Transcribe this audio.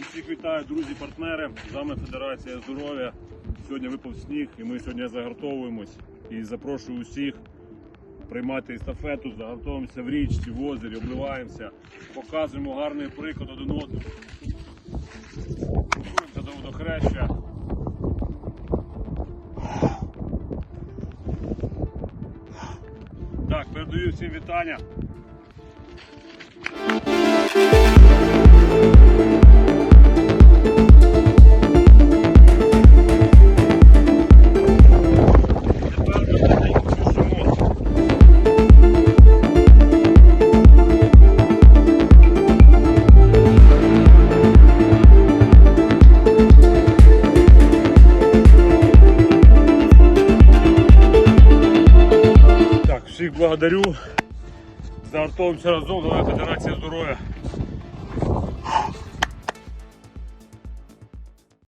Всіх вітаю, друзі, партнери. З вами Федерація здоров'я. Сьогодні випав сніг і ми сьогодні загартовуємось. І запрошую усіх приймати естафету, загартовуємося в річці, в озері, обливаємося, показуємо гарний приклад один одному. Готуємося до водохреща. Так, передаю всім вітання. Всіх благодарю. Загартовуємося разом. Давай Федерація здоров'я.